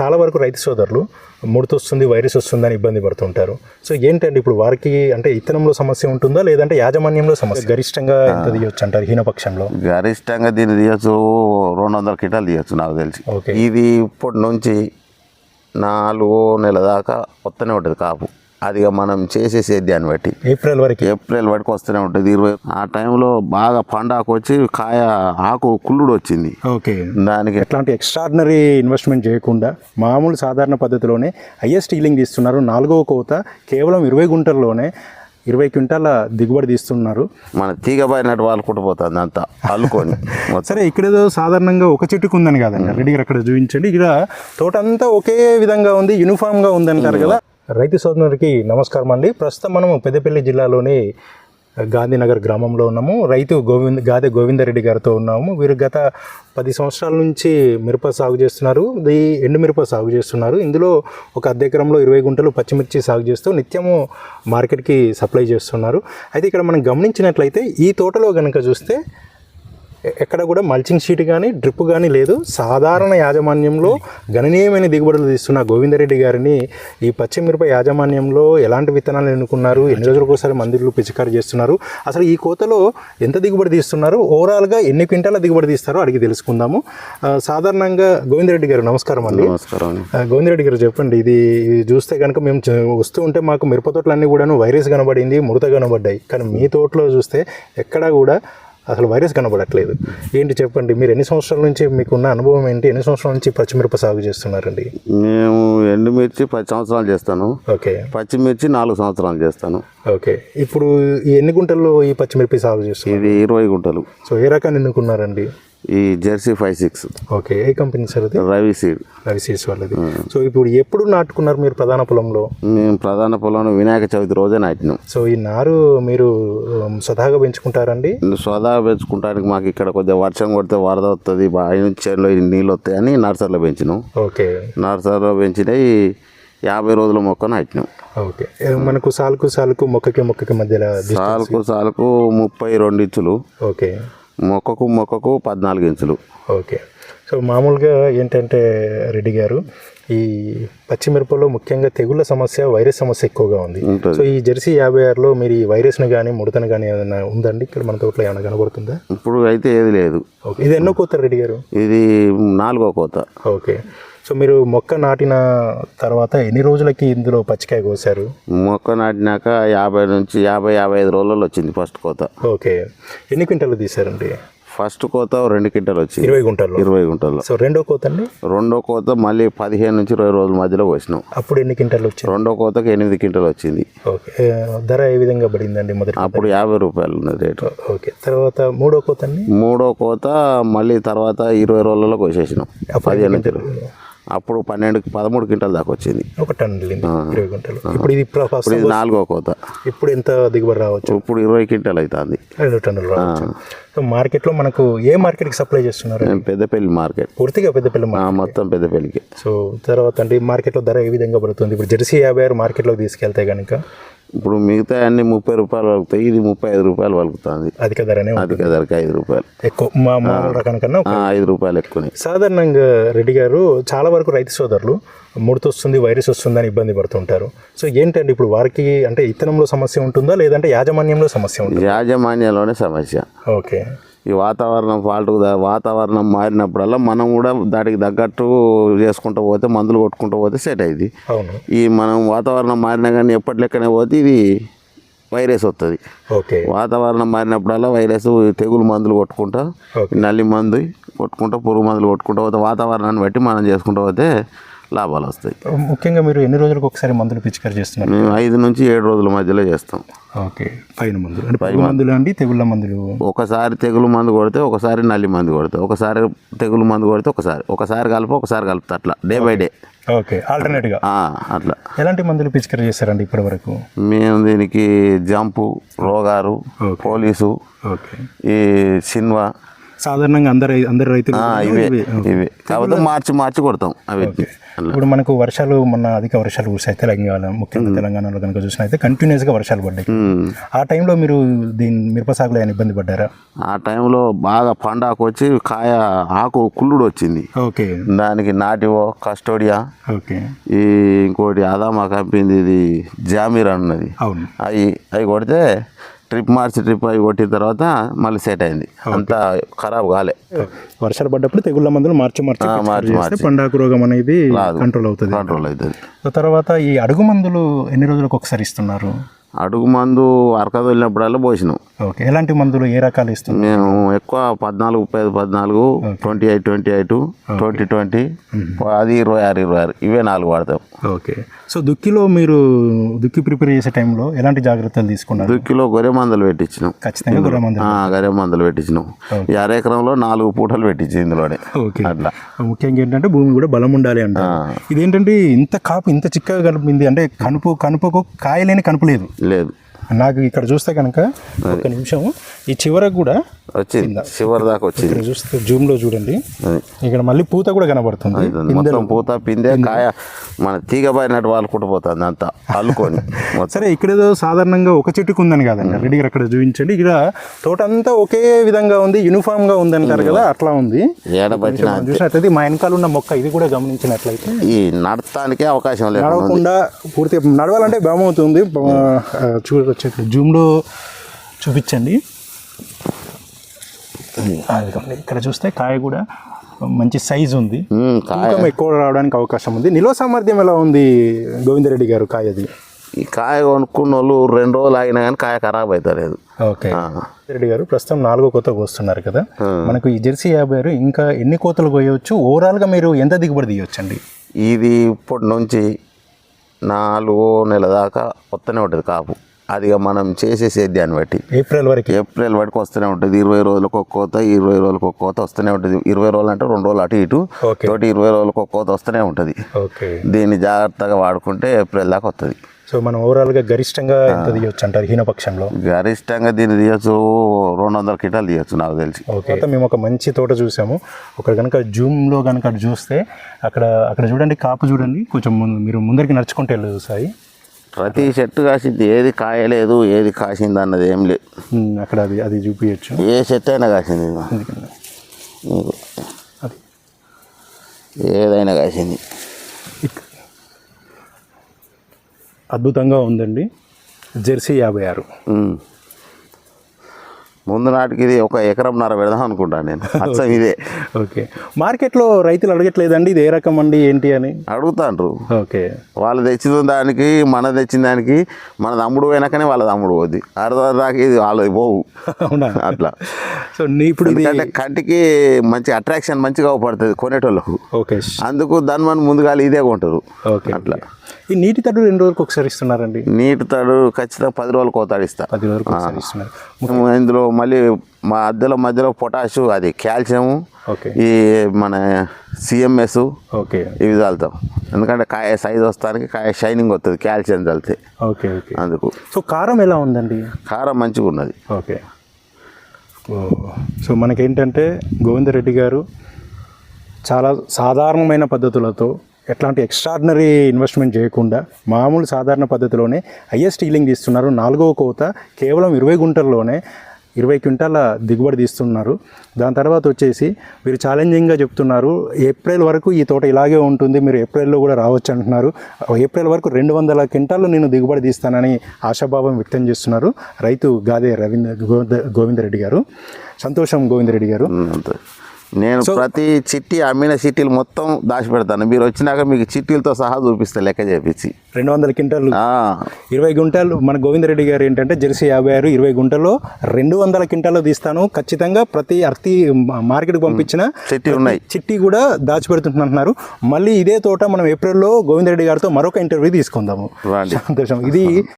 చాలా వరకు రైతు సోదరులు ముడత వస్తుంది వైరస్ వస్తుందని ఇబ్బంది పడుతుంటారు. సో ఏంటంటే ఇప్పుడు వారికి అంటే ఇత్తనంలో సమస్య ఉంటుందా? లేదంటే యాజమాన్యంలో సమస్య? గరిష్టంగా ఎంత తీయొచ్చు అంటారు? హీనపక్షంలో? గరిష్టంగా దీన్ని తీయచ్చు రెండు వందల కింటాలు తీయచ్చు నాకు తెలిసి. ఓకే. ఇది ఇప్పటి నుంచి నాలుగో నెల దాకా వస్తూనే ఉంటుంది కాపు. అది మనం చేసే సేద్యాన్ని బట్టి. ఏప్రిల్ వరకు. ఏప్రిల్ వరకు వస్తూనే ఉంటుంది. ఇరవై ఆ టైంలో బాగా పండాకు వచ్చి కాయ ఆకు కుళ్ళుడు వచ్చింది. ఓకే. దానికి ఎట్లాంటి ఎక్స్ట్రాడినరీ ఇన్వెస్ట్మెంట్ చేయకుండా మామూలు సాధారణ పద్ధతిలోనే హయ్యెస్ట్ హీలింగ్ తీస్తున్నారు. నాలుగవ కోత కేవలం ఇరవై గుంటల్లోనే ఇరవై క్వింటాల దిగుబడి తీస్తున్నారు. మన తీగ పడినట్టు వాళ్ళు కుట్టిపోతుంది అంతా అల్లుకొని. సరే ఇక్కడ ఏదో సాధారణంగా ఒక చెట్టుకు ఉందని కాదండి. గారు అక్కడ చూపించండి. ఇక్కడ తోట అంతా ఒకే విధంగా ఉంది యూనిఫామ్గా ఉంది అంటారు కదా. రైతు సోదరునికి నమస్కారం అండి. ప్రస్తుతం మనము పెద్దపల్లి జిల్లాలోని గాంధీనగర్ గ్రామంలో ఉన్నాము. రైతు గోవింద్ గాదె గోవిందరెడ్డి గారితో ఉన్నాము. వీరు గత పది సంవత్సరాల నుంచి మిరప సాగు చేస్తున్నారు. ఇది ఎండు మిరప సాగు చేస్తున్నారు. ఇందులో ఒక అర్ధ ఎకరంలో ఇరవై గుంటలు పచ్చిమిర్చి సాగు చేస్తూ నిత్యము మార్కెట్కి సప్లై చేస్తున్నారు. అయితే ఇక్కడ మనం గమనించినట్లయితే ఈ తోటలో కనుక చూస్తే ఎక్కడ కూడా మల్చింగ్ షీట్ కానీ డ్రిప్ కానీ లేదు. సాధారణ యాజమాన్యంలో గణనీయమైన దిగుబడులు తీస్తున్న గోవిందరెడ్డి గారిని ఈ పచ్చిమిరప యాజమాన్యంలో ఎలాంటి విత్తనాలు ఎన్నుకున్నారు? ఎన్ని రోజులకు ఒకసారి మందులు పిచికారి చేస్తున్నారు? అసలు ఈ కోతలో ఎంత దిగుబడి తీస్తున్నారు? ఓవరాల్గా ఎన్ని క్వింటాల దిగుబడి తీస్తారో అడిగి తెలుసుకుందాము. సాధారణంగా గోవిందరెడ్డి గారు నమస్కారం అండి. నమస్కారం గోవిందరెడ్డి గారు చెప్పండి ఇది చూస్తే కనుక మేము వస్తూ ఉంటే మాకు మిరప తోటలన్నీ కూడాను వైరస్ కనబడింది ముడత కనబడ్డాయి. కానీ మీ తోటలో చూస్తే ఎక్కడా కూడా అసలు వైరస్ కనబడట్లేదు. ఏంటి చెప్పండి? మీరు ఎన్ని సంవత్సరాల నుంచి మీకున్న అనుభవం ఏంటి? ఎన్ని సంవత్సరాల నుంచి పచ్చిమిరప సాగు చేస్తున్నారండి? మేము ఎండుమిర్చి పది సంవత్సరాలు చేస్తాను. ఓకే. పచ్చిమిర్చి నాలుగు సంవత్సరాలు చేస్తాను. ఓకే. ఇప్పుడు ఎన్ని గుంటల్లో ఈ పచ్చిమిరపి సాగు చేస్తున్నారు? ఇది ఇరవై గుంటలు. సో ఏ రకాన్ని ఎన్నుకున్నారండి? ఈ జెర్సీ ఫైవ్ సిక్స్. ఓకే ఏ కంపెనీ సార్ అది? రవి సీడ్. రవి సీడ్స్ వాళ్ళది. సో ఇప్పుడు ఎప్పుడు నాటుకున్నారు మీరు ప్రధాన పొలంలో? మేము ప్రధాన పొలం వినాయక చవితి రోజే నాటినాం. సో ఈ నారు మీరు స్వతహాగా పెంచుకుంటారండి? సోదా పెంచుకుంటానికి మాకు ఇక్కడ కొద్దిగా వర్షం కొడితే వరద వస్తుంది నుంచి చేనులో నీళ్ళు వస్తాయని నర్సరీలో పెంచినాం. ఓకే. నర్సరీలో పెంచినవి యాభై రోజుల మొక్క నాటినాం. ఓకే. మనకు సాలుకు సాలుకు మొక్కకి మొక్కకి మధ్యలో సాలుకు సాలుకు ముప్పై రెండు ఇంచులు. ఓకే. మొక్కకు మొక్కకు పద్నాలుగు ఇంచులు. ఓకే. సో మామూలుగా ఏంటంటే రెడ్డి గారు ఈ పచ్చిమిరపలో ముఖ్యంగా తెగుళ్ళ సమస్య వైరస్ సమస్య ఎక్కువగా ఉంది. సో ఈ జెర్సీ యాభై ఆరులో మీరు ఈ వైరస్ను కానీ ముడతను కానీ ఏదైనా ఉందండి? ఇక్కడ మన తోటలో ఏమైనా కనబడుతుందా? ఇప్పుడు అయితే ఏది లేదు. ఇది ఎన్నో కోత రెడ్డి గారు? ఇది నాలుగో కోత. ఓకే. సో మీరు మొక్క నాటిన తర్వాత ఎన్ని రోజులకి ఇందులో పచ్చికాయ కోసారు మొక్క నాటినాక యాభై నుంచి యాభై యాభై ఐదు రోజులలో వచ్చింది ఫస్ట్ కోత. ఓకే. ఎన్ని క్వింటాలు తీసారండి ఫస్ట్ కోత రెండు కింటలు వచ్చింది. ఇరవై గుంటల్లో? ఇరవై గుంటల్లో. సో రెండో కోత అండి? రెండో కోత మళ్ళీ పదిహేను నుంచి ఇరవై రోజుల మధ్యలో పోసినాం అప్పుడు ఎన్ని క్వింటాలు వచ్చింది? రెండో కోతకి ఎనిమిది కింటలు వచ్చింది. ఓకే. ధర ఏ విధంగా పడిందండి మొదటి అప్పుడు యాభై రూపాయలు ఉన్నది రేటు. ఓకే. తర్వాత మూడో కోత అండి? మూడో కోత మళ్ళీ తర్వాత ఇరవై రోజులలో కోసేసినాం. పదిహేను నుంచి. అప్పుడు పన్నెండు పదమూడు క్వింటల్ దాకా వచ్చింది. ఒక టన్ ఇరవై గుంటలు ఇప్పుడు ఇది ఇప్పుడు నాలుగో కోత. ఇప్పుడు ఎంత దిగుబడి రావచ్చు? ఇప్పుడు ఇరవై క్వింటల్ అవుతుంది రెండు టన్నులు రావచ్చు. సో మార్కెట్లో మనకు ఏ మార్కెట్కి సప్లై చేస్తున్నారు? పెద్దపల్లి మార్కెట్. పూర్తిగా పెద్దపల్లి మొత్తం పెద్దపల్లికి. సో తర్వాత అంటే మార్కెట్లో ధర ఏ విధంగా పడుతుంది? ఇప్పుడు జెర్సీ యాభై ఆరు మార్కెట్లోకి తీసుకెళ్తే కనుక ఇప్పుడు మిగతా అన్ని ముప్పై రూపాయలు వలుకుతాయి ఇది ముప్పై ఐదు రూపాయలు వలుకుతుంది. అధిక ధరనే ఉంటుంది. అధిక ధరకి ఐదు రూపాయలు. ఎక్కువ మా మామూలు ఐదు రూపాయలు ఎక్కువనే. సాధారణంగా రెడ్డి గారు చాలా వరకు రైతు సోదరులు ముడత వస్తుంది వైరస్ వస్తుందని ఇబ్బంది పడుతుంటారు. సో ఏంటంటే ఇప్పుడు వారికి అంటే ఇత్తనంలో సమస్య ఉంటుందా లేదంటే యాజమాన్యంలో సమస్య ఉంటుందా? యాజమాన్యంలోనే సమస్య. ఓకే. ఈ వాతావరణం ఫాల్ట్ వాతావరణం మారినప్పుడల్లా మనం కూడా దానికి తగ్గట్టు చేసుకుంటూ పోతే మందులు కొట్టుకుంటూ పోతే సెట్ అయింది. ఈ మనం వాతావరణం మారినా కానీ ఎప్పటి లెక్కనే పోతే ఇది వైరస్ వస్తుంది వాతావరణం మారినప్పుడల్లా వైరస్ తెగులు మందులు కొట్టుకుంటా. నల్లి మందు కొట్టుకుంటా పురుగు మందులు కొట్టుకుంటా పోతే వాతావరణాన్ని బట్టి మనం చేసుకుంటూ పోతే లాభాలు వస్తాయి. ముఖ్యంగా మీరు ఎన్ని రోజులకు ఒకసారి మందులు పిచికారి చేస్తున్నారు? మేము ఐదు నుంచి ఏడు రోజుల మధ్యలో చేస్తాం. ఓకే పైన మందులు. అంటే పైన మందులు అండి తెగుళ్ళ మందులు? ఒకసారి తెగులు మందు కొడితే ఒకసారి నల్లి మందు కొడితే ఒకసారి తెగులు మందు కొడితే ఒకసారి ఒకసారి కలిపి ఒకసారి కలుపుతా అట్లా డే బై డే. ఓకే ఆల్టర్నేట్గా అట్లా. ఎలాంటి మందులు పిచికారి చేస్తారండి ఇప్పటి వరకు? మేము దీనికి జంపు రోగారు. Police okay. ఈ సిన్వా సాధారణంగా అందరు అందరు రైతులు ఇవే ఇవి. కాకపోతే మార్చి మార్చి కొడతాం అవి. ఇప్పుడు మనకు వర్షాలు మొన్న అధిక వర్షాలు కురిసాయి తెలంగాణ ముఖ్యంగా తెలంగాణలో కనుక చూసినైతే కంటిన్యూస్గా వర్షాలు పడ్డాయి. ఆ టైంలో మీరు దీని మిరప సాగులో ఏమైనా ఇబ్బంది పడ్డారా? ఆ టైంలో బాగా పండాకు వచ్చి కాయ ఆకు కుళ్ళుడు వచ్చింది. ఓకే. దానికి నాటివో కస్టోడియా ఓకే. ఈ ఇంకోటి అదామా కంపింది ఇది జామీర్ అన్నది. అవును. అవి అవి కొడితే ట్రిప్ మార్చి ట్రిప్ అవి కొట్టిన తర్వాత మళ్ళీ సెట్ అయింది. అంతా ఖరాబ్ కాలే. వర్షాలు పడ్డప్పుడు తెగుళ్ళ మందులు మార్చి మార్చి. పండాకు రోగం అనేది. కంట్రోల్ అవుతుంది. కంట్రోల్ అవుతుంది. తర్వాత ఈ అడుగు మందులు ఎన్ని రోజులకు ఒకసారి ఇస్తున్నారు? అడుగు మందు అరక వెళ్ళినప్పుడల్లా పోసినాం. ఓకే ఎలాంటి మందులు ఏ రకాలు ఇస్తున్నారు మేము ఎక్కువ పద్నాలుగు ముప్పై ఐదు పద్నాలుగు twenty eight twenty eight twenty twenty అది ఇరవై ఆరు ఇరవై ఆరు ఇవే నాలుగు వాడతాం. ఓకే. సో దుక్కిలో మీరు దుక్కి ప్రిపేర్ చేసే టైంలో ఎలాంటి జాగ్రత్తలు తీసుకున్నారు? దుక్కిలో గొర్రె మందులు పెట్టించినాం. ఖచ్చితంగా గొర్రె మందులు గొర్రె మందులు పెట్టించినాం. ఈ అరెకరంలో నాలుగు పూటలు పెట్టించి ఇందులోనే. ఓకే. అట్లా. ముఖ్యంగా ఏంటంటే భూమి కూడా బలం ఉండాలి అంటారు. ఇదేంటంటే ఇంత కాపు ఇంత చిక్కగా కనిపింది అంటే కనుపు కనుపకు కాయలేని కనుపు లేదు. లేదు నాకు ఇక్కడ చూస్తే కనుక ఒక నిమిషం ఈ చివరకు కూడా వచ్చింది. చివరి దాకా వచ్చింది. ఇక్కడ చూస్తే జూమ్లో చూడండి. అది. ఇక్కడ మళ్ళీ పూత కూడా కనబడుతుంది. మొత్తం పూత పిందే కాయ మన తీగ పడినట్టు వాళ్ళు కుట్టిపోతుంది అంతా. అల్లుకొని. సరే ఇక్కడేదో సాధారణంగా ఒక చెట్టుకు ఉందని కాదండి. రెడ్డి గారు అక్కడ చూపించండి. ఇక్కడ తోట అంతా ఒకే విధంగా ఉంది యూనిఫామ్గా ఉంది అంటారు కదా అట్లా ఉంది. చూసినట్లయితే మా వెనకాల ఉన్న మొక్క ఇది కూడా గమనించినట్లయితే. ఈ నడటానికే అవకాశం లేదు నడవకుండా పూర్తి నడవాలంటే భయం అవుతుంది. చూడవచ్చు ఇక్కడ జూమ్లో చూపించండి. ఇక్కడ చూస్తే కాయ కూడా మంచి సైజ్ ఉంది. కాయ. తూకం ఎక్కువ రావడానికి అవకాశం ఉంది. నిల్వ సామర్థ్యం ఎలా ఉంది గోవిందరెడ్డి గారు కాయది ఈ కాయ కొనుక్కున్న వాళ్ళు రెండు రోజులు ఆగినా కానీ కాయ ఖరాబ్ అవుతలేదు ఓకే. రెడ్డి గారు ప్రస్తుతం నాలుగో కోత కోస్తున్నారు కదా. మనకు ఈ జెర్సీ యాభై ఆరు ఇంకా ఎన్ని కోతలు కోయవచ్చు ఓవరాల్గా మీరు ఎంత దిగుబడి తీయవచ్చు అండి ఇది ఇప్పటి నుంచి నాలుగో నెల దాకా వస్తూనే ఉంటుంది కాపు. అది మనం చేసే సేద్యాన్ని బట్టి. ఏప్రిల్ వరకు. ఏప్రిల్ వరకు వస్తూనే ఉంటుంది. ఇరవై రోజులకు ఒక కోత ఇరవై రోజులకు ఒక కోత వస్తూనే ఉంటుంది. ఇరవై రోజులు అంటే రెండు రోజులు అటు ఇటు. తోటి ఇరవై రోజులకు ఒక కోత వస్తూనే ఉంటుంది. ఓకే. దీన్ని జాగ్రత్తగా వాడుకుంటే ఏప్రిల్ దాకా వస్తుంది సో మనం ఓవరాల్గా గరిష్టంగా ఎంత తీయవచ్చు అంటారు హీనపక్షంలో? గరిష్టంగా దీన్ని తీయచ్చు రెండు వందల కిటాలు తీయచ్చు నాకు తెలిసి. ఓకే. మేము ఒక మంచి తోట చూసాము. ఒక కనుక జూమ్లో కనుక చూస్తే అక్కడ అక్కడ చూడండి కాపు చూడండి. కొంచెం మీరు ముందరికి నడుచుకుంటే వెళ్ళదు సాయి. ప్రతి చెట్టు కాసింది. ఏది కాయలేదు ఏది కాసింది అన్నది ఏం లేదు అక్కడ అది అది చూపించచ్చు ఏ చెట్టు అయినా కాసింది నీకు ఏదైనా కాసింది. అద్భుతంగా ఉందండి. జెర్సీ యాభై ఆరు. ముందు నాటికి ఇది ఒక ఎకరం నర పెడదాం అనుకుంటాను నేను. అచ్చం ఇదే. ఓకే. మార్కెట్లో రైతులు అడగట్లేదండి ఇది ఏ రకం అండి ఏంటి అని? అడుగుతాండ్రు. ఓకే. వాళ్ళు తెచ్చిన దానికి మన తెచ్చిన దానికి మన తమ్ముడు పోయినాకనే వాళ్ళ తమ్ముడు పోద్ది. అర్థం దాకా ఇది వాళ్ళది పోవు. అవునా? అట్లా. సో నీ ఇప్పుడు ఎందుకంటే కంటికి మంచి అట్రాక్షన్ మంచిగా పడుతుంది కొనేటోళ్ళకు. ఓకే. అందుకు దాని మన ముందుగా ఇదే కొంటారు ఓకే. అట్లా. ఈ నీటి తడులు ఎన్ని రోజులకు ఒకసారి ఇస్తున్నారండి? నీటి తాడు ఖచ్చితంగా పది రోజులకు కోతాడు ఇస్తా. పది రోజులకు ఒకసారి ఇస్తున్నారు. ఇందులో మళ్ళీ మా మధ్యలో మధ్యలో పొటాషు అది కాల్షియం ఓకే. ఈ మన సిఎంఎస్ ఓకే. ఇవి చల్లుతాం ఎందుకంటే కాయ సైజ్ వస్తానికి కాయ షైనింగ్ వస్తుంది కాల్షియం చల్లితే ఓకే ఓకే. అందుకు. సో కారం ఎలా ఉందండి? కారం మంచిగా ఉన్నది. ఓకే. సో మనకేంటంటే గోవిందరెడ్డి గారు చాలా సాధారణమైన పద్ధతులతో ఎట్లాంటి ఎక్స్ట్రాడినరీ ఇన్వెస్ట్మెంట్ చేయకుండా మామూలు సాధారణ పద్ధతిలోనే హయ్యెస్ట్ హీలింగ్ తీస్తున్నారు. నాలుగవ కోత కేవలం ఇరవై గుంటల్లోనే ఇరవై క్వింటాల దిగుబడి తీస్తున్నారు. దాని తర్వాత వచ్చేసి మీరు ఛాలెంజింగ్గా చెప్తున్నారు ఏప్రిల్ వరకు ఈ తోట ఇలాగే ఉంటుంది మీరు ఏప్రిల్లో కూడా రావచ్చు అంటున్నారు. ఏప్రిల్ వరకు రెండు వందల క్వింటాల్లో నేను దిగుబడి తీస్తానని ఆశాభావం వ్యక్తం చేస్తున్నారు రైతు గాదే రవీంద్ర గోవింద గోవిందరెడ్డి గారు. సంతోషం గోవిందరెడ్డి గారు. నేను ప్రతి చిట్టి అమ్మిన చిట్టీలు మొత్తం దాచి పెడతాను మీరు వచ్చినాక మీకు చిట్టీలతో సహా చూపిస్తా లెక్క చేపించి. రెండు వందల క్వింటాలు ఇరవై గుంటలు మన గోవిందరెడ్డి గారు ఏంటంటే జెర్సీ యాభై ఆరు ఇరవై గుంటల్లో రెండు వందల క్వింటాలు తీస్తాను. ఖచ్చితంగా ప్రతి అర్తి మార్కెట్కి పంపించిన చిట్టి ఉన్నాయి. చిట్టి కూడా దాచిపెడుతుంటున్నారు. మళ్ళీ ఇదే తోట మనం ఏప్రిల్లో గోవిందరెడ్డి గారితో మరొక ఇంటర్వ్యూ తీసుకుందాము. సంతోషం. ఇది